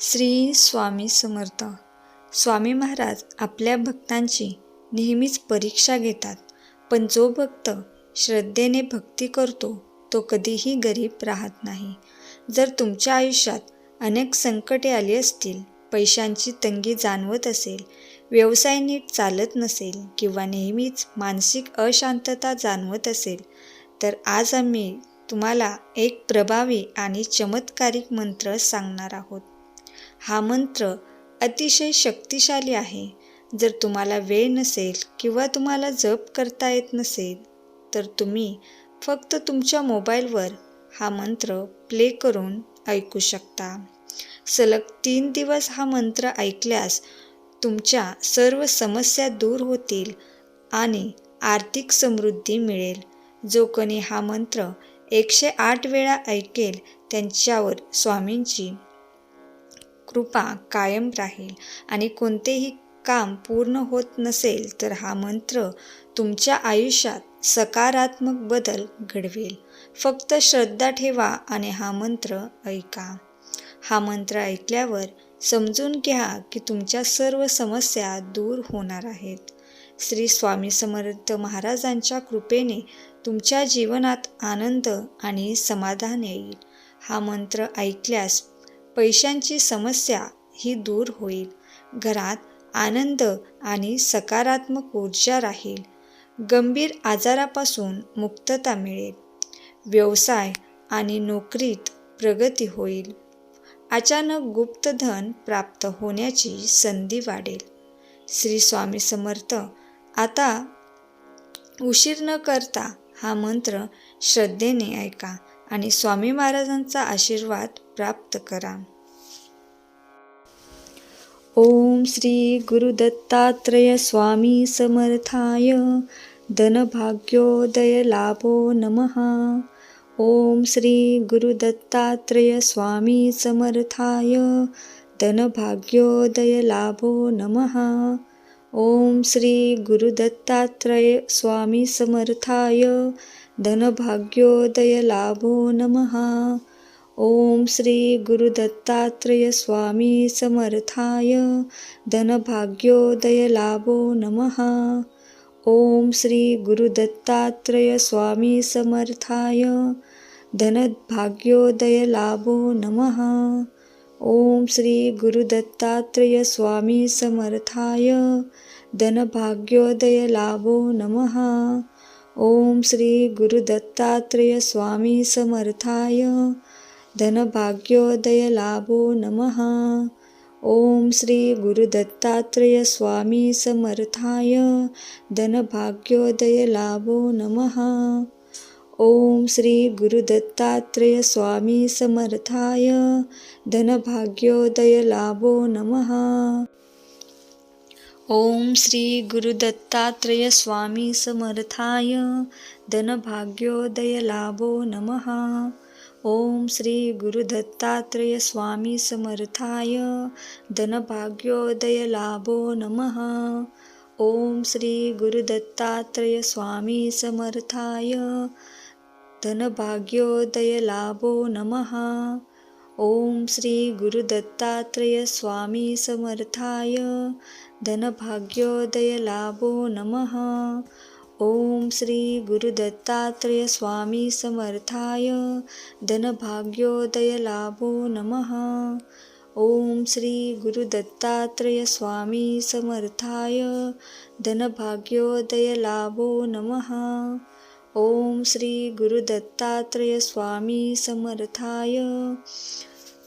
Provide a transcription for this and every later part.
श्री स्वामी समर्थ. स्वामी महाराज आपल्या भक्तांची नेहमीच परीक्षा घेतात पण जो भक्त श्रद्धेने भक्ती करतो तो कधीही गरीब राहत नाही. जर तुमच्या आयुष्यात अनेक संकटे आली असतील पैशांची तंगी जाणवत असेल व्यवसाय नीट चालत नसेल किंवा नेहमीच मानसिक अशांतता जाणवत असेल तर आज आम्ही तुम्हाला एक प्रभावी आणि चमत्कारिक मंत्र सांगणार आहोत. हा मंत्र अतिशय शक्तिशाली आहे. जर तुम्हाला वेळ नसेल किंवा तुम्हाला जप करता येत नसेल तर तुम्ही फक्त तुमच्या मोबाईलवर हा मंत्र प्ले करून ऐकू शकता. सलग तीन दिवस हा मंत्र ऐकल्यास तुमच्या सर्व समस्या दूर होतील आणि आर्थिक समृद्धी मिळेल. जो कोणी हा मंत्र एकशे आठ वेळा ऐकेल त्यांच्यावर स्वामींची कृपा कायम राहील आणि कोणतेही काम पूर्ण होत नसेल तर हा मंत्र तुमच्या आयुष्यात सकारात्मक बदल घडवेल. फक्त श्रद्धा ठेवा आणि हा मंत्र ऐका. हा मंत्र ऐकल्यावर समजून घ्या की तुमच्या सर्व समस्या दूर होणार आहेत. श्री स्वामी समर्थ महाराजांच्या कृपेने तुमच्या जीवनात आनंद आणि समाधान येईल. हा मंत्र ऐकल्यास पैशांची समस्या ही दूर होईल. घरात आनंद आणि सकारात्मक ऊर्जा राहील. गंभीर आजारापासून मुक्तता मिळेल. व्यवसाय आणि नोकरीत प्रगती होईल. अचानक गुप्तधन प्राप्त होण्याची संधी वाढेल. श्री स्वामी समर्थ आता उशीर न करता हा मंत्र श्रद्धेने ऐका आणि स्वामी महाराजांचा आशीर्वाद प्राप्त करा. ओम श्री गुरुदत्तात्रय स्वामी समर्थाय. धनभाग्योदय लाभो नमः. ओम श्री गुरुदत्तात्रय स्वामी समर्थाय. धनभाग्योदय लाभो नमः. ओम श्री गुरुदत्तात्रय स्वामी समर्थाय. धनभाग्योदय लाभो नमः. ओम श्री गुरुदत्तात्रय स्वामी समर्थाय धनभाग्योदय लाभो नमः। ओम श्री गुरुदत्तात्रय स्वामी समर्थाय धनभाग्योदय लाभो नमः। ओम श्री गुरुदत्तात्रय स्वामी समर्थाय धनभाग्योदय लाभो नमः। ओम श्री गुरुदत्तात्रय स्वामी समर्थाय धनभाग्योदय लाभो नमः। ॐ श्री गुरुदत्तात्रय स्वामी समर्थाय धनभाग्योदय लाभो नमः। ॐ श्री गुरुदत्तात्रय स्वामी समर्थाय धनभाग्योदय लाभो नमः। ॐ श्री गुरुदत्तात्रय स्वामी समर्थाय धनभाग्योदय लाभो नमः। ओम श्री गुरुदत्तात्रय स्वामी समर्थाय धनभाग्योदय लाभो नमः। ओम श्री गुरुदत्तात्रय स्वामी समर्थाय धनभाग्योदय लाभो नमः। ओम श्री गुरुदत्तात्रय स्वामी समर्थाय धनभाग्योदय लाभो नमः। ओम श्री गुरुदत्तात्रय स्वामी समर्थाय धनभाग्योदय लाभो नमः। ओम श्री गुरुदत्तात्रय स्वामी समर्थाय धनभाग्योदय लाभो नमः। ओम श्री गुरुदत्तात्रय स्वामी समर्थाय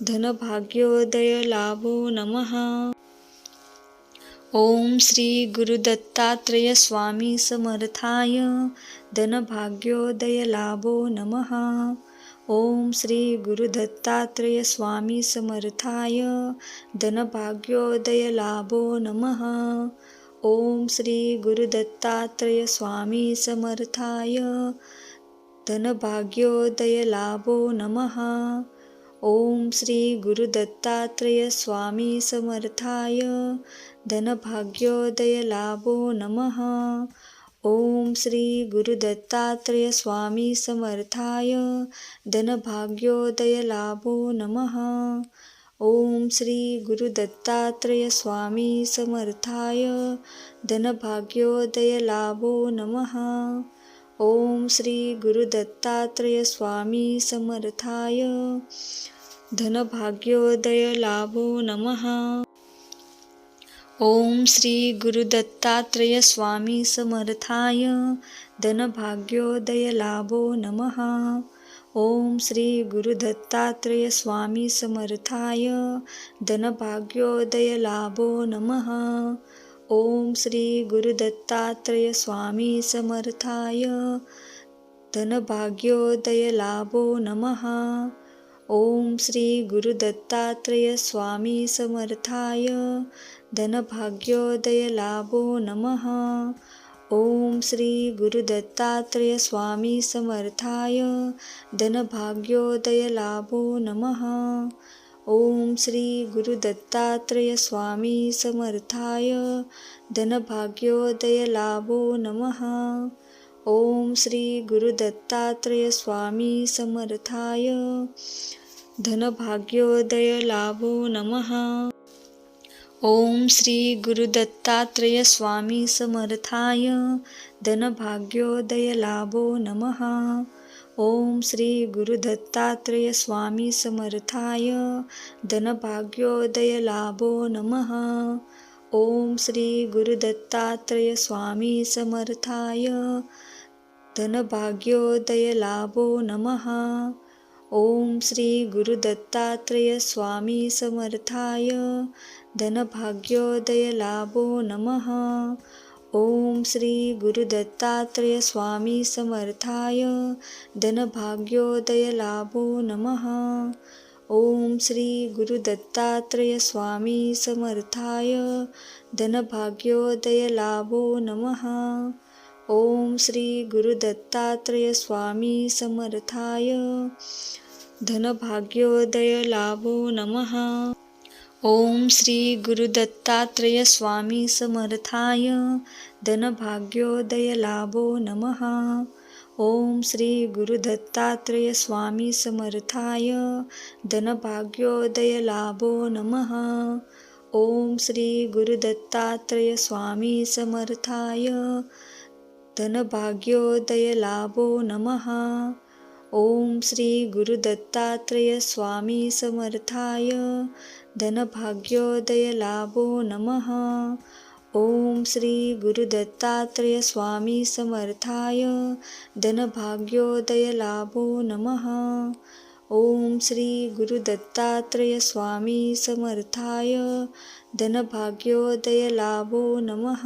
धनभाग्योदय लाभो नमः। ओम श्री गुरुदत्तात्रय स्वामी समर्थाय धनभाग्योदय लाभो नमः। ओम श्री गुरुदत्तात्रय स्वामी समर्थाय धनभाग्योदय लाभो नमः। ओम श्री गुरुदत्तात्रय स्वामी समर्थाय धनभाग्योदय लाभो नमः। ओम श्री गुरुदत्तात्रय स्वामी समर्थाय धनभाग्योदय लाभो नमः। ॐ श्री गुरुदत्तात्रय स्वामी समर्थाय धनभाग्योदय लाभो नमः। ॐ श्री गुरु स्वामी समर्थाय धनभाग्योदय लाभो नमः। ॐ श्री गुरु स्वामी समर्थाय धनभाग्योदय लाभो नमः। ओम श्री गुरुदत्तात्रय स्वामी समर्थाय धनभाग्योदय लाभो नमः। ओम श्री गुरुदत्तात्रय स्वामी समर्थाय धनभाग्योदय लाभो नमः। ओम श्री गुरुदत्तात्रय स्वामी समर्थाय धनभाग्योदय लाभो नमः। ओम श्री गुरु दत्तात्रय स्वामी समर्थाय। धनभाग्योदय लाभो नमः। ओम श्री गुरु दत्तात्रय स्वामी समर्थाय। धनभाग्योदय लाभो नमः। ओम श्री गुरु दत्तात्रय स्वामी समर्थाय। धनभाग्योदय लाभो नमः। ओम श्री गुरुदत्तात्रय स्वामी समर्थाय। धनभाग्योदय लाभो नमः। ओम श्री गुरुदत्तात्रय स्वामी समर्थाय। धनभाग्योदय लाभो नमः। ओम श्री गुरुदत्तात्रय स्वामी समर्थाय। धनभाग्योदय लाभो नमः। ओम श्री गुरुदत्तात्रय स्वामी समर्थाय। धनभाग्योदयलाभो नमः। ओम श्री गुरु दत्तात्रय स्वामी समर्थाय। धनभाग्योदय लाभो नमः। ओम श्री गुरु दत्तात्रय स्वामी समर्थाय। धनभाग्योदय लाभो नमः। ओम श्री गुरु दत्तात्रय स्वामी समर्थाय। धनभाग्योदय लाभो नमः। ओम श्री गुरुदत्तात्रय स्वामी समर्थाय. धनभाग्योदय लाभो नमः. ओम श्री गुरुदत्तात्रय स्वामी समर्थाय. धनभाग्योदय लाभो नमः. ओम श्री गुरुदत्तात्रय स्वामी समर्थाय. धनभाग्योदय लाभो नमः. ओम श्री गुरुदत्तात्रय स्वामी समर्थाय. धनभाग्योदय लाभो नमः. ॐ श्री गुरु स्वामी समर्थाय. धनभाग्योदय लाभो नमः. ॐ श्री गुरु स्वामी समर्थाय. धनभाग्योदय लाभो नमः. ॐ श्री गुरु स्वामी समर्थाय. धनभाग्योदय लाभो नमः.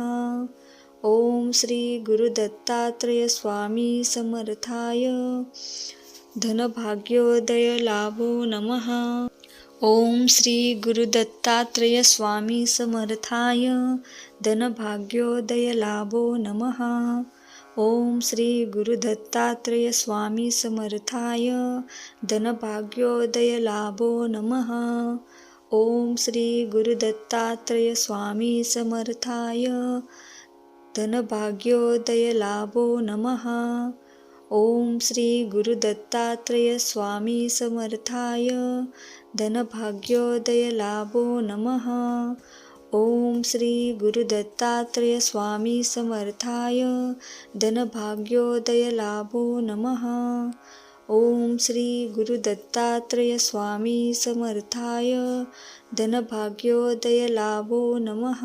ओम श्री गुरुदत्तात्रय स्वामी समर्थाय। धनभाग्योदय लाभो नमः। ओम श्री गुरुदत्तात्रय स्वामी समर्थाय। धनभाग्योदय लाभो नमः। ओम श्री गुरुदत्तात्रय स्वामी समर्थाय। धनभाग्योदय लाभो नमः। ओम श्री गुरुदत्तात्रय स्वामी समर्थाय। धनभाग्योदय लाभो नमः। ॐ श्री गुरु स्वामी समर्थाय धनभाग्योदय लाभो नमः। ॐ श्री गुरु स्वामी समर्थाय धनभाग्योदय लाभो नमः। ॐ श्री गुरु स्वामी समर्थाय धनभाग्योदय लाभो नमः।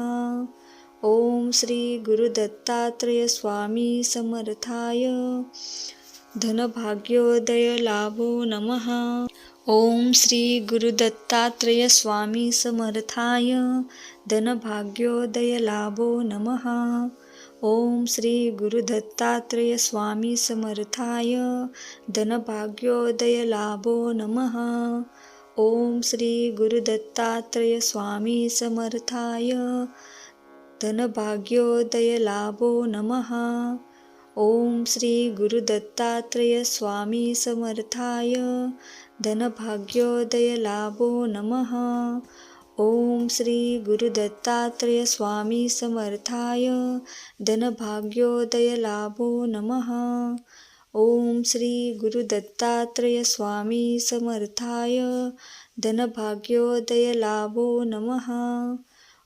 ओम श्री गुरुदत्तात्रय स्वामी समर्थाय। धनभाग्योदय लाभो नमः। ओम श्री गुरुदत्तात्रय स्वामी समर्थाय। धनभाग्योदय लाभो नमः। ओम श्री गुरुदत्तात्रय स्वामी समर्थाय। धनभाग्योदय लाभो नमः। ओम श्री गुरुदत्तात्रय स्वामी समर्थाय। धनभाग्योदय लाभो नमः। ॐ श्री गुरु स्वामी समर्थाय। धनभाग्योदय लाभो नमः। ॐ श्री गुरु स्वामी समर्थाय। धनभाग्योदय लाभो नमः। ॐ श्री गुरु स्वामी समर्थाय। धनभाग्योदयलाभो नमः।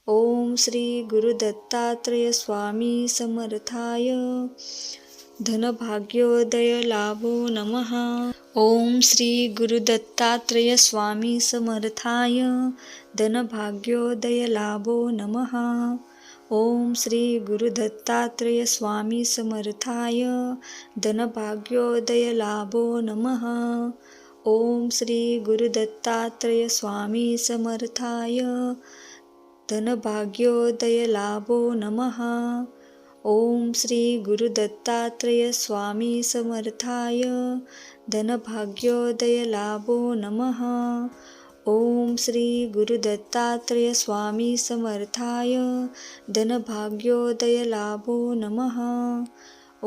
ओम श्री गुरुदत्तात्रय स्वामी समर्थाय। धनभाग्योदयलाभो नमः। ओम श्री गुरुदत्तात्रय स्वामी समर्थाय। धनभाग्योदयलाभो नमः। ओम श्री गुरुदत्तात्रय स्वामी समर्थाय। धनभाग्योदयलाभो नमः। ओम श्री गुरुदत्तात्रय स्वामी समर्थाय। धनभाग्योदयलाभो नमः। ॐ श्री गुरुदत्तात्रय स्वामी समर्थाय। धनभाग्योदयलाभो नमः। ॐ श्री गुरुदत्तात्रय स्वामी समर्थाय। धनभाग्योदयलाभो नमः।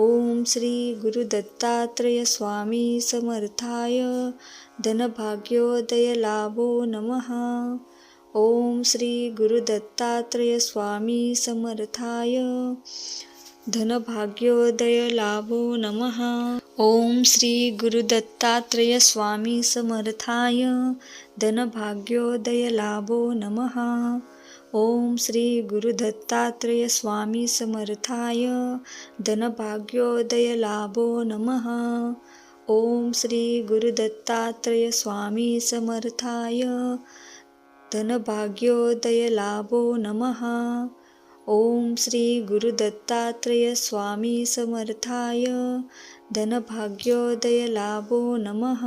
ॐ श्री गुरुदत्तात्रय स्वामी समर्थाय। धनभाग्योदयलाभो नमः। ओम श्री गुरुदत्तात्रय स्वामी समर्थाय। धनभाग्योदयलाभो नमः। ओम श्री गुरुदत्तात्रय स्वामी समर्थाय। धनभाग्योदयलाभो नमः। ओम श्री गुरुदत्तात्रय स्वामी समर्थाय। धनभाग्योदयलाभो नमः। ओम श्री गुरुदत्तात्रय स्वामी समर्थाय। धनभाग्योदयलाभो नमः। ॐ श्री गुरुदत्तात्रय स्वामी समर्थाय। धनभाग्योदयलाभो नमः।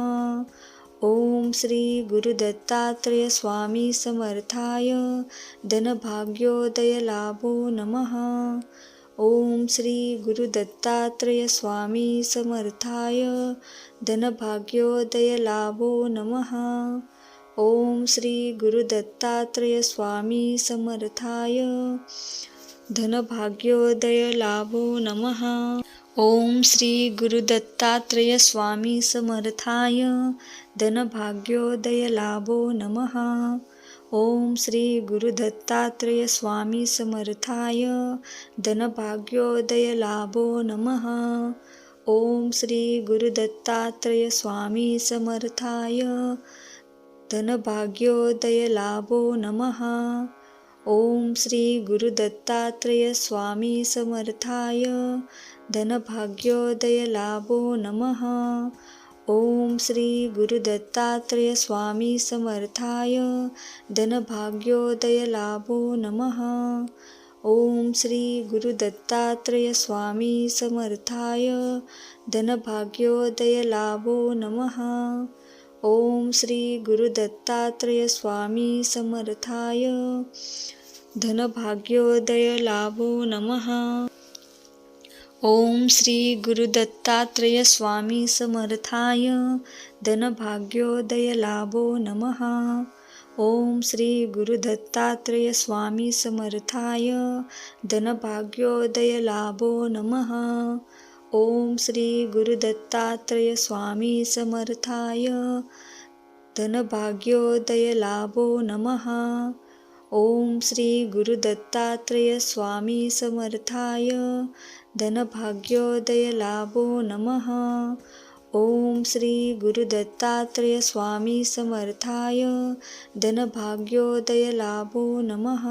ॐ श्री गुरुदत्तात्रय स्वामी समर्थाय। धनभाग्योदयलाभो नमः। ॐ श्री गुरुदत्तात्रय स्वामी समर्थाय। धनभाग्योदयलाभो नमः। ओम श्री गुरुदत्तात्रय स्वामी समर्थाय। धनभाग्योदयलाभो नमः। ओम श्री गुरुदत्तात्रय स्वामी समर्थाय। धनभाग्योदयलाभो नमः। ओम श्री गुरुदत्तात्रय स्वामी समर्थाय। धनभाग्योदयलाभो नमः। ओम श्री गुरुदत्तात्रय स्वामी समर्थाय। धनभाग्योदयलाभो नमः। ॐ श्री गुरुदत्तात्रय स्वामी समर्थाय। धनभाग्योदयलाभो नमः। ॐ श्री गुरुदत्तात्रय स्वामी समर्थाय। धनभाग्योदयलाभो नमः। ॐ श्री गुरुदत्तात्रय स्वामी समर्थाय। धनभाग्योदयलाभो नमः। ओम श्री गुरुदत्तात्रय स्वामी समर्थाय. धनभाग्योदयलाभो नमः. ओम श्री गुरुदत्तात्रय स्वामी समर्थाय. धनभाग्योदयलाभो नमः. ओम श्री गुरुदत्तात्रय स्वामी समर्थाय. धनभाग्योदयलाभो नमः. ओम श्री गुरुदत्तात्रय स्वामी समर्थाय। धनभाग्योदयलाभो नमः। ओम श्री गुरुदत्तात्रय स्वामी समर्थाय। धनभाग्योदयलाभो नमः। ओम श्री गुरुदत्तात्रय स्वामी समर्थाय। धनभाग्योदय लाभो धनभाग्योदयलाभो नमः।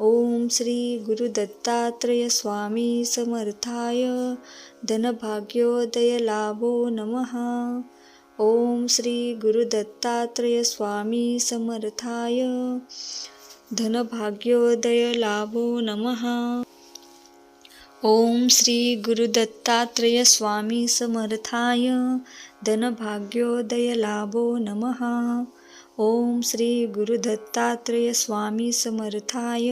ओम श्री गुरुदत्तात्रय स्वामी समर्थाय धनभाग्योदयलाभो नमः। ओम श्री गुरुदत्तात्रय स्वामी समर्थाय धनभाग्योदयलाभो नमः। ओम श्री गुरुदत्तात्रय स्वामी समर्थाय धनभाग्योदयलाभो नमः। ओम श्री गुरुदत्तात्रय स्वामी समर्थाय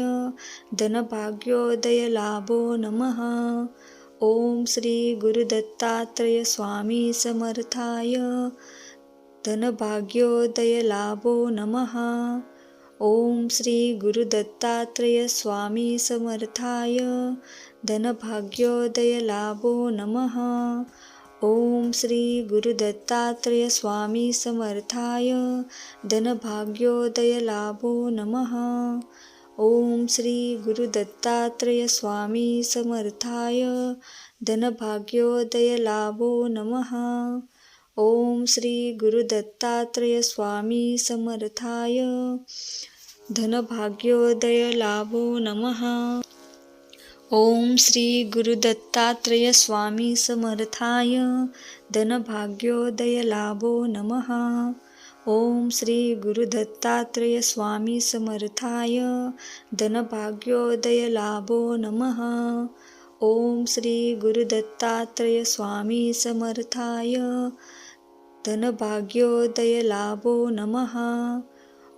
धनभाग्योदयलाभो नमः। ओम श्री धनभाग्योदयलाभो नमः ओम श्री गुरुदत्तात्रय स्वामी समर्थाय धनभाग्योदयलाभो लाभो नमः। ओम श्री गुरुदत्तात्रय स्वामी समर्थाय धनभाग्योदय लाभो नमः। ओम श्री गुरुदत्तात्रय स्वामी समर्थाय धनभाग्योदय लाभो नमः। ओम श्री गुरुदत्तात्रय स्वामी समर्थाय धनभाग्योदय लाभो नमः। ओम श्री गुरुदत्तात्रय स्वामी समर्थाय धनभाग्योदय लाभो नमः। ओम श्री गुरुदत्तात्रय स्वामी समर्थाय धनभाग्योदय लाभो नमः। ओम श्री गुरुदत्तात्रय स्वामी समर्थाय धनभाग्योदय लाभो नमः। ओम श्री गुरुदत्तात्रय स्वामी समर्थाय धनभाग्योदय लाभो नमः।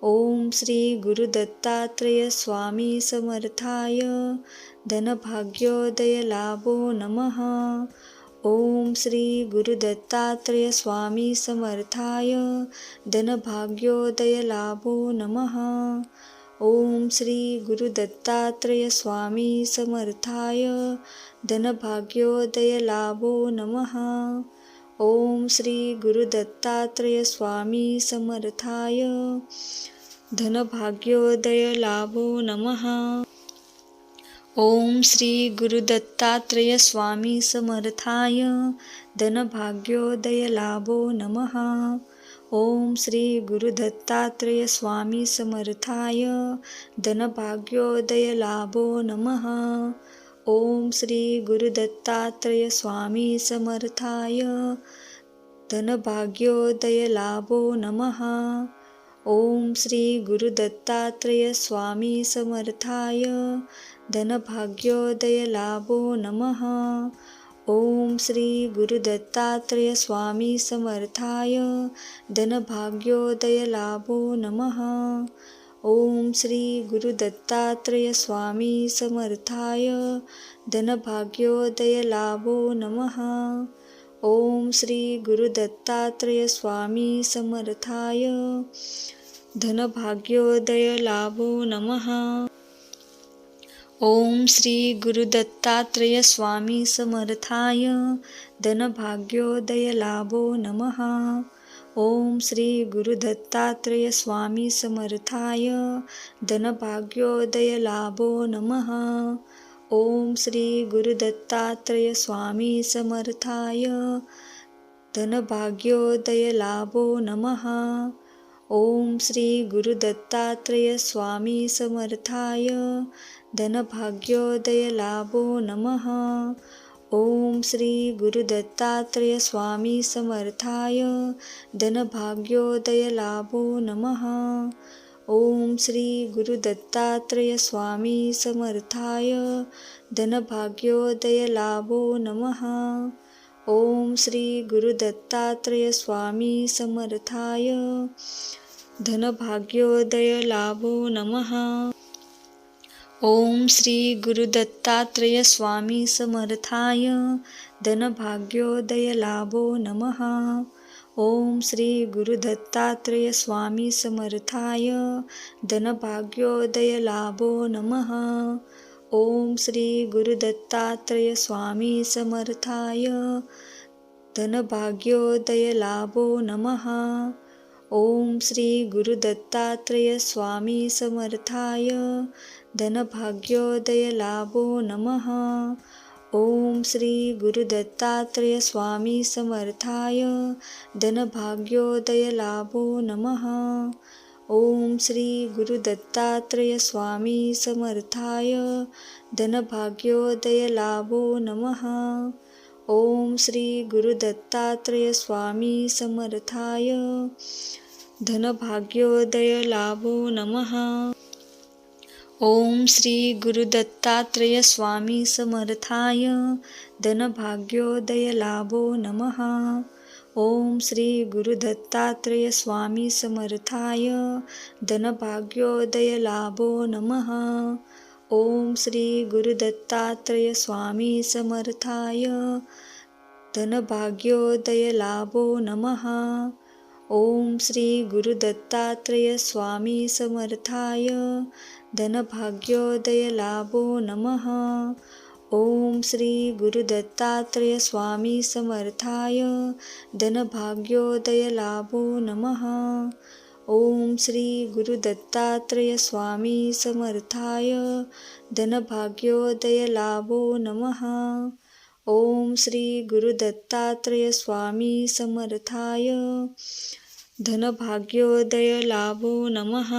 ओम श्री गुरुदत्तात्रय स्वामी समर्थाय धनभाग्योदय लाभो नमः। ॐ श्री गुरुदत्तात्रय स्वामी समर्थाय धनभाग्योदय लाभो नमः। ॐ श्री गुरुदत्तात्रय स्वामी समर्थाय धनभाग्योदय लाभो नमः। ओम श्री गुरुदत्तात्रय स्वामी समर्थाय धनभाग्योदय लाभो नमः। ओम श्री गुरुदत्तात्रय स्वामी समर्थाय धनभाग्योदय लाभो नमः। ओम श्री गुरुदत्तात्रय स्वामी समर्थाय धनभाग्योदय लाभो नमः। ओम श्री गुरुदत्तात्रय स्वामी समर्थाय धनभाग्योदय लाभो नमः। ओम श्री गुरुदत्तात्रय स्वामी समर्थाय धनभाग्योदय लाभो नमः। ओम श्री गुरुदत्तात्रय स्वामी समर्थाय धनभाग्योदय लाभो नमः। ओम श्री गुरुदत्तात्रय स्वामी समर्थाय धनभाग्योदय लाभो नमः। ओम श्री गुरुदत्तात्रय स्वामी समर्थाय धनभाग्योदय लाभो नमः। ओम श्री गुरुदत्तात्रय स्वामी समर्थाय धनभाग्योदय लाभो नमः। ओम श्री गुरुदत्तात्रय स्वामी समर्थाय धनभाग्योदय लाभो नमः। ओम श्री गुरुदत्तात्रय स्वामी समर्थाय. धनभाग्योदय लाभो नमः. ओम श्री गुरुदत्तात्रय स्वामी समर्थाय. धनभाग्योदय लाभो नमः. ओम श्री गुरुदत्तात्रय स्वामी समर्थाय. धनभाग्योदय लाभो नमः. ओम श्री गुरुदत्तात्रय स्वामी समर्थाय. धनभाग्योदय लाभो नमः. ओम श्री गुरुदत्तात्रय स्वामी समर्थाय. धनभाग्योदय लाभो नमः. ओम श्री गुरुदत्तात्रय स्वामी समर्थाय. धनभाग्योदय लाभो नमः. ओम श्री गुरुदत्तात्रय स्वामी समर्थाय। धनभाग्योदय लाभो नमः। ओम श्री गुरुदत्तात्रय स्वामी समर्थाय। धनभाग्योदय लाभो नमः। ओम श्री गुरुदत्तात्रय स्वामी समर्थाय। धनभाग्योदय लाभो नमः। श्री गुरुदत्तात्रय स्वामी समर्थाय। धनभाग्योदय लाभो नमः। ओम श्री गुरुदत्तात्रय स्वामी समर्थाय। धनभाग्योदय लाभो नमः। ओम श्री गुरुदत्तात्रय स्वामी समर्थाय। धनभाग्योदय लाभो नमः। ओम श्री गुरुदत्तात्रय स्वामी समर्थाय धनभाग्योदय लाभो नमः। ओम श्री गुरुदत्तात्रय स्वामी समर्थाय धनभाग्योदय लाभो नमः। ओम श्री गुरुदत्तात्रय स्वामी समर्थाय धनभाग्योदय लाभो नमः। ओम श्री गुरुदत्तात्रय स्वामी समर्थाय धनभाग्योदय लाभो नमः। ओम श्री गुरुदत्तात्रय स्वामी समर्थाय धनभाग्योदय लाभो नमः। ओम श्री गुरुदत्तात्रय स्वामी समर्थाय धनभाग्योदय लाभो नमः।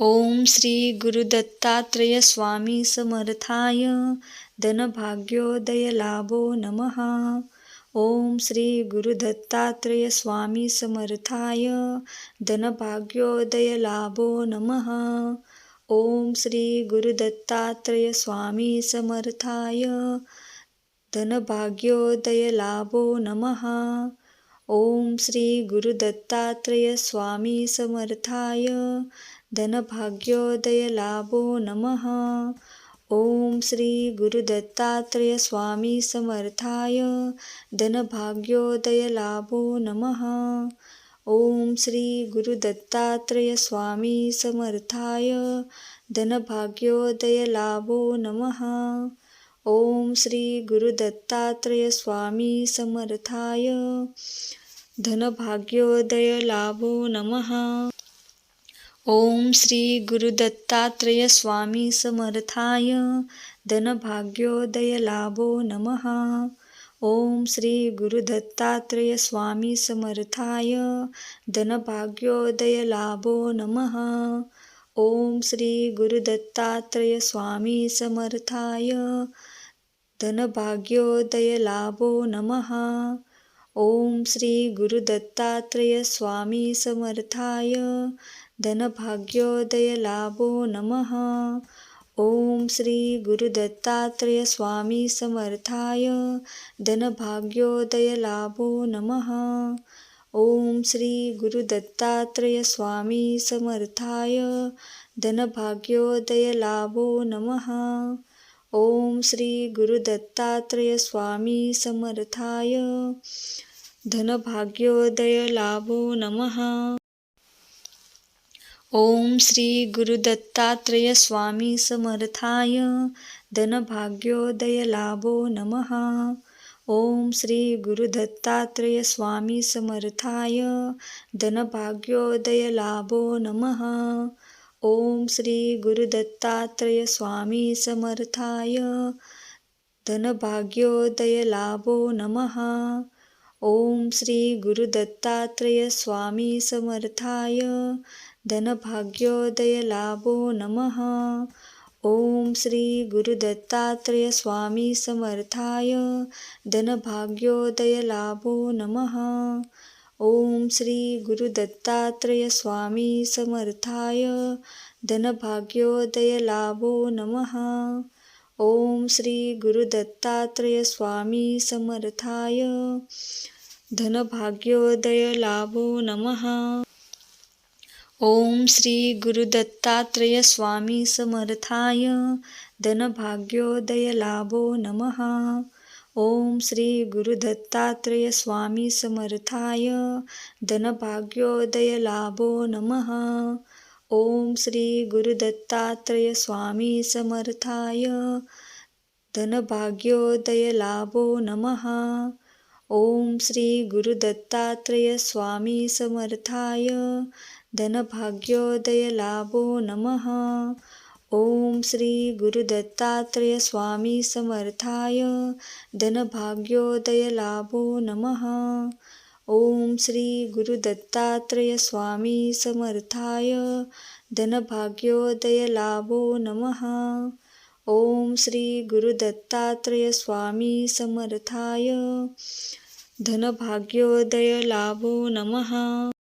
ओम श्री गुरुदत्तात्रय स्वामी समर्थाय धनभाग्योदय लाभो नमः। ओम श्री गुरुदत्तात्रय स्वामी समर्थाय धनभाग्योदय लाभो नमः। ओम श्री गुरुदत्तात्रय स्वामी समर्थाय धनभाग्योदय लाभो नमः। ओम श्री गुरुदत्तात्रय स्वामी समर्थाय धनभाग्योदय लाभो नमः। ॐ श्री गुरुदत्तात्रय स्वामी समर्थाय धनभाग्योदय लाभो नमः। ॐ श्री गुरुदत्तात्रय स्वामी समर्थाय धनभाग्योदय लाभो नमः। ओम श्री गुरुदत्तात्रय स्वामी समर्थाय धनभाग्योदय लाभो नमः। ओम श्री गुरुदत्तात्रय स्वामी समर्थाय धनभाग्योदय लाभो नमः। ओम श्री गुरुदत्तात्रय स्वामी समर्थाय धनभाग्योदय लाभो नमः। ओम श्री गुरुदत्तात्रय स्वामी समर्थाय धनभाग्योदय लाभो नमः। ॐ श्री गुरुदत्तात्रय स्वामी समर्थाय धनभाग्योदय लाभो नमः। ॐ श्री गुरुदत्तात्रय स्वामी समर्थाय धनभाग्योदय लाभो नमः। ओम श्री गुरुदत्तात्रय स्वामी समर्थाय धनभाग्योदय लाभो नमः। ओम श्री गुरुदत्तात्रय स्वामी समर्थाय धनभाग्योदय लाभो नमः। ओम श्री गुरुदत्तात्रय स्वामी समर्थाय धनभाग्योदय लाभो नमः। ओम श्री गुरुदत्तात्रय स्वामी समर्थाय। धनभाग्योदय लाभो नमः। ओम श्री गुरुदत्तात्रय स्वामी समर्थाय। धनभाग्योदय लाभो नमः। ओम श्री गुरुदत्तात्रय स्वामी समर्थाय। धनभाग्योदय लाभो नमः। ओम श्री गुरुदत्तात्रय स्वामी समर्थाय। धनभाग्योदय लाभो नमः। ओम श्री गुरुदत्तात्रय स्वामी समर्थाय धनभाग्योदय लाभो नमः। ओम श्री गुरुदत्तात्रय स्वामी समर्थाय धनभाग्योदय लाभो नमः। ओम श्री गुरुदत्तात्रय स्वामी समर्थाय धनभाग्योदय लाभो नमः। ओम श्री गुरुदत्तात्रय स्वामी समर्थाय। धनभाग्योदय लाभो नमः। ओम श्री गुरुदत्तात्रय स्वामी समर्थाय। धनभाग्योदय लाभो नमः। ओम श्री गुरुदत्तात्रय स्वामी समर्थाय। धनभाग्योदय लाभो नमः। ओम श्री गुरुदत्तात्रय स्वामी समर्थाय। धनभाग्योदय लाभो नमः।